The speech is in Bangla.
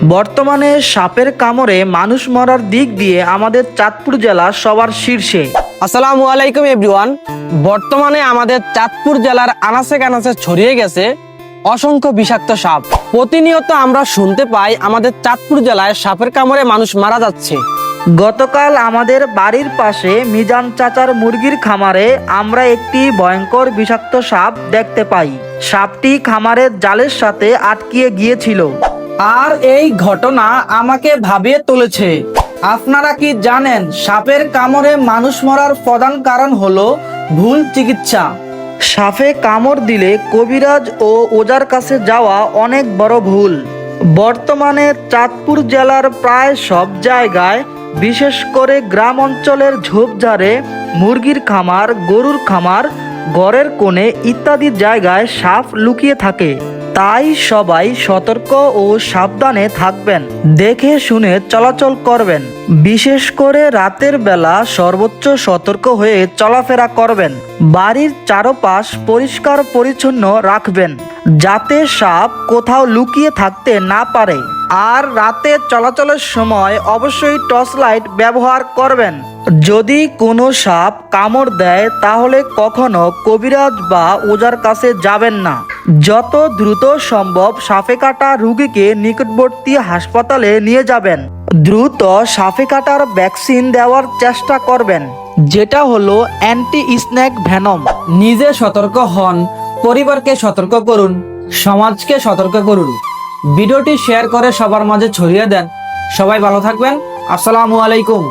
বর্তমানে সাপের কামড়ে মানুষ মরার দিক দিয়ে আমাদের চাঁদপুর জেলা সবার শীর্ষে। আসসালামু আলাইকুম এভরিওয়ান বর্তমানে আমাদের চাঁদপুর জেলার আনাচে কানাচে ছড়িয়ে গেছে অসংখ্য বিষাক্ত সাপ। প্রতিনিয়ত আমরা শুনতে পাই আমাদের চাঁদপুর জেলায় সাপের কামড়ে মানুষ মারা যাচ্ছে। গতকাল আমাদের বাড়ির পাশে মিজান চাচার মুরগির খামারে আমরা একটি ভয়ঙ্কর বিষাক্ত সাপ দেখতে পাই। সাপটি খামারের জালের সাথে আটকিয়ে গিয়েছিল। আর এই ঘটনা আমাকে ভাবিয়ে তুলেছে। আপনারা কি জানেন, সাপের কামড়ে মানুষ মরার প্রধান কারণ হলো ভুল চিকিৎসা। সাপে কামড় দিলে কবিরাজ ও ওজার কাছে যাওয়া অনেক বড় ভুল। বর্তমানে চাঁদপুর জেলার প্রায় সব জায়গায়, বিশেষ করে গ্রাম অঞ্চলের ঝোপঝাড়ে মুরগির খামার, গরুর খামার, ঘরের কোণে ইত্যাদি জায়গায় সাপ লুকিয়ে থাকে। তাই সবাই সতর্ক ও সাবধানে থাকবেন। দেখে শুনে চলাচল করবেন। বিশেষ করে রাতের বেলা সর্বোচ্চ সতর্ক হয়ে চলাফেরা করবেন। বাড়ির চারপাশ পরিষ্কার পরিচ্ছন্ন রাখবেন, যাতে সাপ কোথাও লুকিয়ে থাকতে না পারে। আর রাতে চলাচলের সময় অবশ্যই টর্চ লাইট ব্যবহার করবেন। যদি কোনো সাপ কামড় দেয়, তাহলে কখনো কবিরাজ বা ওজার কাছে যাবেন না। যত দ্রুত সম্ভব সাপে কাটা রুগীকে নিকটবর্তী হাসপাতালে নিয়ে যাবেন। দ্রুত সাপে কাটার ভ্যাকসিন দেওয়ার চেষ্টা করবেন, যেটা হলো অ্যান্টি স্ন্যাক ভ্যানম নিজে সতর্ক হন, পরিবারকে সতর্ক করুন, সমাজকে সতর্ক করুন। ভিডিওটি শেয়ার করে সবার মাঝে ছড়িয়ে দেন। সবাই ভালো থাকবেন। আসসালামু আলাইকুম।